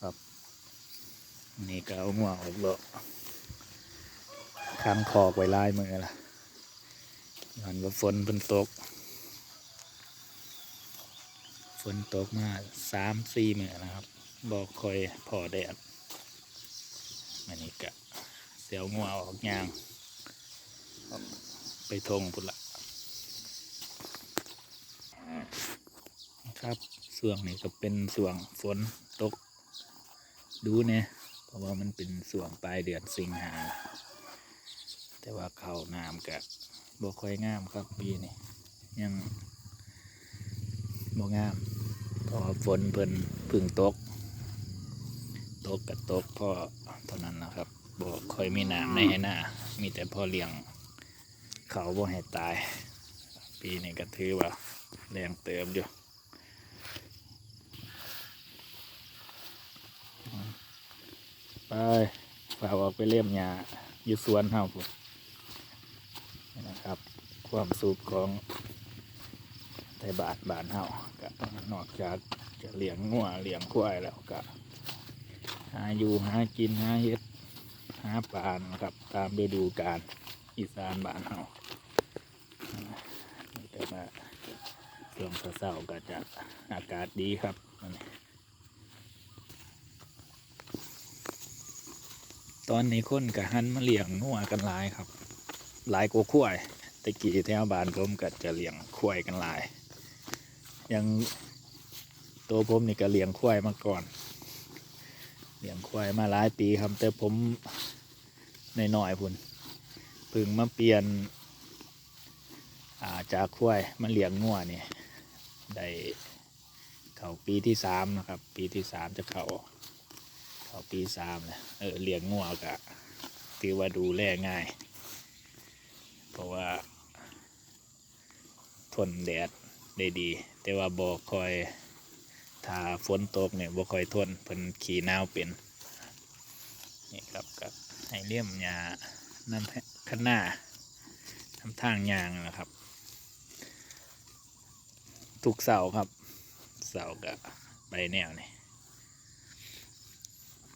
ครับ นี่ก็เอาง่วงออกเลาะค้างคอกไว้ลายมือละย้อนว่าฝนเพิ่นตก ฝนตกมาสามสี่มือนะครับบอกคอยพอแดดมันนี่กะเสียวงัวออกยาง ไปทงพุ่นละ ครับส่วงนี้ก็เป็นส่วงฝนตก ดูเนี่ยเพราะว่ามันเป็นส่วงปลายเดือนสิงหา แต่ว่าเขาน้ำกะบ่ค่อยงามครับปีนี้ยังบ่งามเพราะฝนเพิ่นพึ่งตก ตกกับตกพอเท่านั้นนะครับบ่ค่อยมีน้ำในให้หน้ามีแต่พอเลี้ยงเขาบ่ให้ตาย ปีนี้ก็ถือว่าแรงเติมอยู่ ไปฝากออกไปเล่มหญ้าอยู่สวนเฮาพุ่นนี่นะครับ ความสุขของไทยบาทบานเฮาก็นอกจากจะเลี้ยงงัวเลี้ยงควายแล้วก็หาอยู่หากินหาเฮ็ดหาปานะครับตามฤดูกาลอีสานบานเฮาอ่านี่ก็มาช่วงเช้าก็จะอากาศดีครับอันนี้ ตอนนี้คนกับหันมาเลี้ยงงัวกันหลายครับ หลายกว่าควายตะกี้แถวบ้านผมก็จะเลี้ยงควายกันหลายยังตัวผมนี่ก็เลี้ยงควายมาก่อน เลี้ยงควายมาหลายปีครับ แต่ผมในหน้อยพุ่นพึ่งมาเปลี่ยนอาจากควายมาเลี้ยงงัวนี่ได้เข้าปีที่สามนะครับ ปีที่สามจะเข้า เขาปีสามเลยเออเลี้ยงงัวกะถือว่าดูแลง่าย เพราะว่า ทนแดดได้ดี แต่ว่าบ่อคอยถ้าฝนตกเนี่ยบ่คอยทนเพิ่นขี่หนาวเป็นนี่ครับกับให้เลี่ยมหญ้าน้ำข้างหน้าน้ำทางยางนะครับทุกเสาครับเสาร์กะไปแนวนี่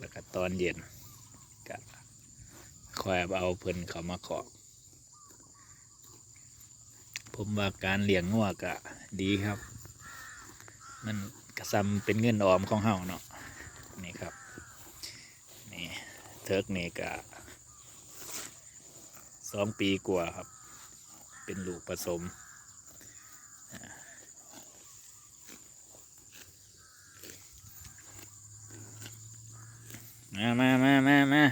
แล้วก็ตอนเย็นก็คอยเอาเพิ่นเขามาขอกผมว่าการเลี้ยงงัวก็ดีครับ มันกระซำเป็นเงินออมของเฮาเนาะนี่ครับนี่เทิร์กนี่ก็สองปีกว่าครับ เป็นลูกผสม มามามามามา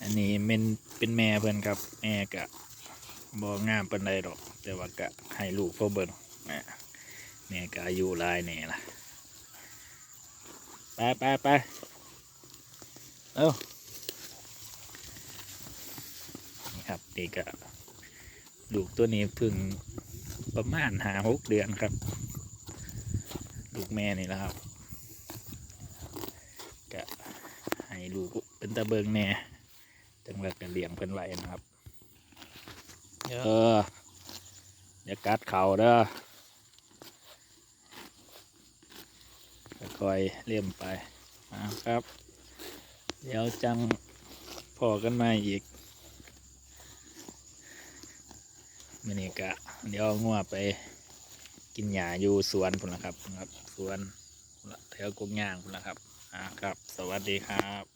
อันนี้เป็นเป็นแม่เพิ่อนครับแม่กะบ่งามปานใดดอก แต่ว่ากะให้ลูกพ่อเบิ่งนะแม่กะอายุลายแน่ล่ะไปไปไปเอ้านี่ครับนี่กะลูกตัวนี้เพิ่งประมาณหาหกเดือนครับ ลูกแม่นี่แหละครับก็ให้ลูกเป็นตะเบิงแน่จังหวัดกันเลี้ยงเพิ่นไว้นะครับเอออย่ากัดเข่าเด้อค่อยๆเลี่ยมไปนะครับ เดี๋ยวจังพอกันมาอีกมินี่กะ เดี๋ยวเอางัวไป กินหญ้าอยู่สวนพุ่นละครับครับ สวนแถวกงย่างพุ่นละครับอ่าครับ สวัสดีครับ